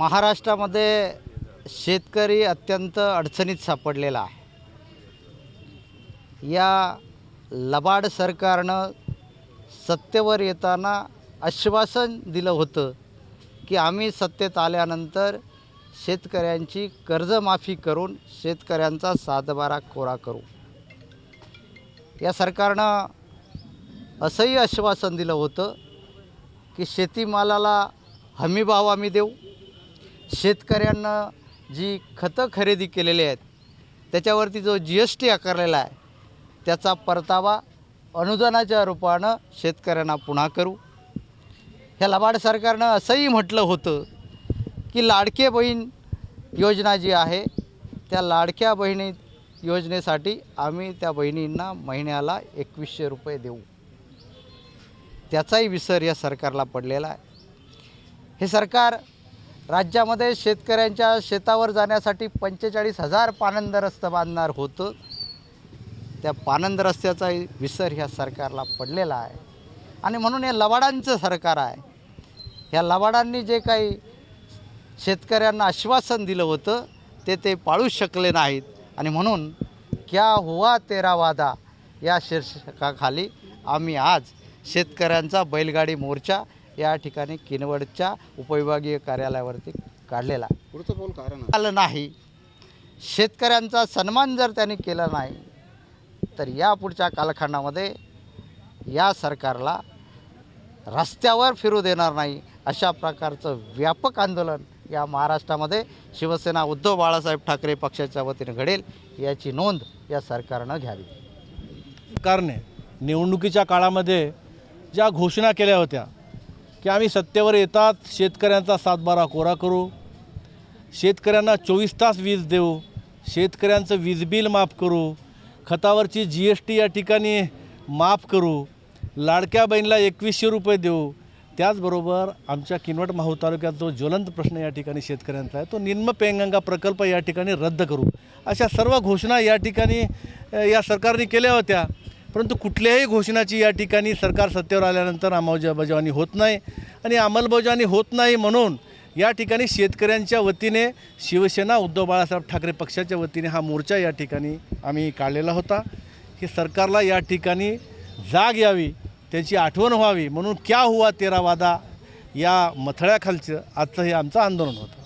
महाराष्ट्रामध्ये शेतकरी अत्यंत अडचणीत सापडलेला आहे. या लबाड सरकारनं सत्तेवर येताना आश्वासन दिलं होतं की आम्ही सत्तेत आल्यानंतर शेतकऱ्यांची कर्जमाफी करून शेतकऱ्यांचा सातबारा कोरा करू. या सरकारनं असंही आश्वासन दिलं होतं की शेतीमालाला हमीभाव आम्ही देऊ. शेतकऱ्यांना जी खतं खरेदी केलेली आहेत त्याच्यावरती जो जी एस टी आकारलेला आहे त्याचा परतावा अनुदानाच्या रूपानं शेतकऱ्यांना पुन्हा करू. ह्या लबाड सरकारनं असंही म्हटलं होतं की लाडके बहीण योजना जी आहे त्या लाडक्या बहिणी योजनेसाठी आम्ही त्या बहिणींना महिन्याला एकवीसशे रुपये देऊ. त्याचाही विसर या सरकारला पडलेला आहे. हे सरकार राज्यामध्ये शेतकऱ्यांच्या शेतावर जाण्यासाठी पंचेचाळीस हजार पानंद रस्तं बांधणार होतं. त्या पानंद रस्त्याचा विसर ह्या सरकारला पडलेला आहे. आणि म्हणून हे लवाडांचं सरकार आहे. ह्या लवाडांनी जे काही शेतकऱ्यांना आश्वासन दिलं होतं ते ते पाळू शकले नाहीत. आणि म्हणून क्या हुआ तेरा वादा या शीर्षकाखाली आम्ही आज शेतकऱ्यांचा बैलगाडी मोर्चा या ठिकाणी किनवडच्या उपविभागीय कार्यालयावरती काढलेला. पुढचं बोल कारण आलं नाही. शेतकऱ्यांचा सन्मान जर त्यांनी केला नाही तर या पुढच्या कालखंडामध्ये या सरकारला रस्त्यावर फिरू देणार नाही अशा प्रकारचं व्यापक आंदोलन या महाराष्ट्रामध्ये शिवसेना उद्धव बाळासाहेब ठाकरे पक्षाच्या वतीने घडेल याची नोंद या सरकारनं घ्यावी. सरकारने निवडणुकीच्या काळामध्ये ज्या घोषणा केल्या होत्या की आम्ही सत्तेवर येतात शेतकऱ्यांचा सातबारा कोरा करू. शेतकऱ्यांना चोवीस तास वीज देऊ. शेतकऱ्यांचं वीज बिल माफ करू. खतावरची जी एस टी या ठिकाणी माफ करू. लाडक्या बहिणीला एकवीसशे रुपये देऊ. त्याचबरोबर आमच्या किनवट माहू तालुक्यात जो ज्वलंत प्रश्न या ठिकाणी शेतकऱ्यांचा आहे तो निम्न पेंगंगा प्रकल्प या ठिकाणी रद्द करू. अशा सर्व घोषणा या ठिकाणी या सरकारने केल्या होत्या. परंतु कुठल्याही घोषणाची या ठिकाणी सरकार सत्तेवर आल्यानंतर अंमलबजावणी होत नाही. आणि अंमलबजावणी होत नाही म्हणून या ठिकाणी शेतकऱ्यांच्या वतीने शिवसेना उद्धव बाळासाहेब ठाकरे पक्षाच्या वतीने हा मोर्चा या ठिकाणी आम्ही काढलेला होता. की सरकारला या ठिकाणी जाग यावी त्याची आठवण व्हावी म्हणून क्या हुआ तेरा वादा या मथळ्याखालचं आजचं हे आमचं आंदोलन होतं.